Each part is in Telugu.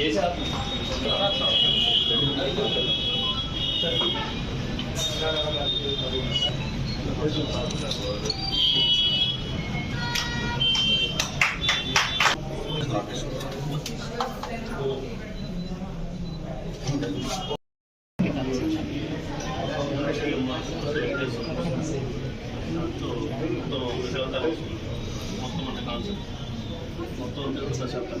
예사 మొత్తం మొత్తం శాతం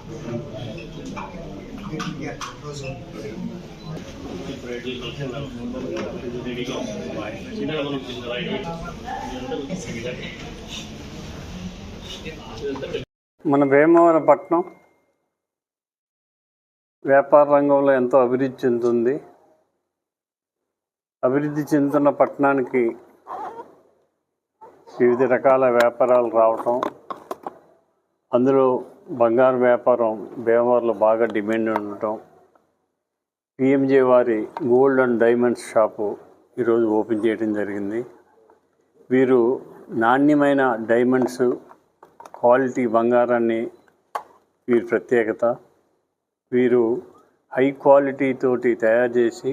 మన భీమవరం పట్నం వ్యాపార రంగంలో ఎంతో అభివృద్ధి చెందుతుంది. అభివృద్ధి చెందుతున్న పట్టణానికి వివిధ రకాల వ్యాపారాలు రావటం అందులో బంగారు వ్యాపారం భీమవరంలో బాగా డిమాండ్ ఉండటం పిఎంజే వారి గోల్డ్ అండ్ డైమండ్స్ షాపు ఈరోజు ఓపెన్ చేయడం జరిగింది. వీరు నాణ్యమైన డైమండ్స్ క్వాలిటీ బంగారాన్ని వీరి ప్రత్యేకత. వీరు హై క్వాలిటీ తోటి తయారు చేసి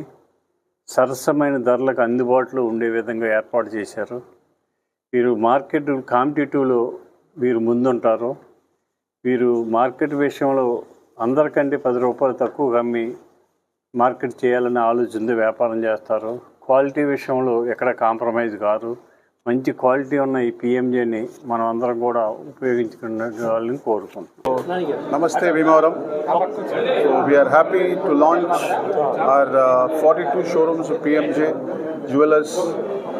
సరసమైన ధరలకు అందుబాటులో ఉండే విధంగా ఏర్పాటు చేశారు. వీరు మార్కెట్ కాంపిటేటివ్లో వీరు ముందుంటారు. వీరు మార్కెట్ విషయంలో అందరికంటే పది రూపాయలు తక్కువ అమ్మి మార్కెట్ చేయాలనే ఆలోచనతో వ్యాపారం చేస్తారు. క్వాలిటీ విషయంలో ఎక్కడ కాంప్రమైజ్ కాదు. మంచి క్వాలిటీ ఉన్న ఈ పిఎంజేని మనం అందరం కూడా ఉపయోగించుకునే కోరుకుంటున్నాం. నమస్తే Bhimavaram. So we are happy to launch our uh, 42 showrooms of PMJ Jewelers.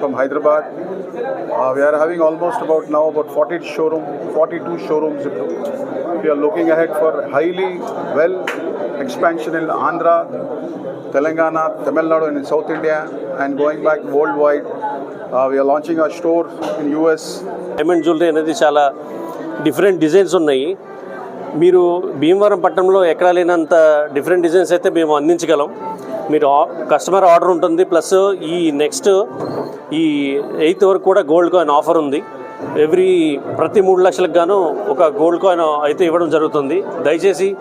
From Hyderabad. Uh, we are having almost about now about 40 showroom, 42 showrooms. We are looking ahead for highly well expansion in Andhra, Telangana, Tamil Nadu and in South India and going back worldwide. Uh, we are launching our store in US diamond jewellery అనేది చాలా డిఫరెంట్ డిజైన్స్ ఉన్నాయి మీరు భీమవరం పట్టణంలో ఎక్కడా లేనంత డిఫరెంట్ డిజైన్స్ అయితే మేము అందించగలం మీరు కస్టమర్ ఆర్డర్ ఉంటుంది ప్లస్ ఈ నెక్స్ట్ ఈ ఎయిత్ వరకు కూడా గోల్డ్ కాయిన్ ఆఫర్ ఉంది. ఎవ్రీ ప్రతి మూడు లక్షలకు గాను ఒక గోల్డ్ కాయిన్ అయితే ఇవ్వడం జరుగుతుంది. దయచేసి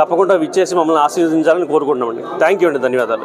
తప్పకుండా విచ్చేసి మమ్మల్ని ఆశీర్వదించాలని కోరుకుంటున్నామండి. థ్యాంక్ యూ అండి. ధన్యవాదాలు.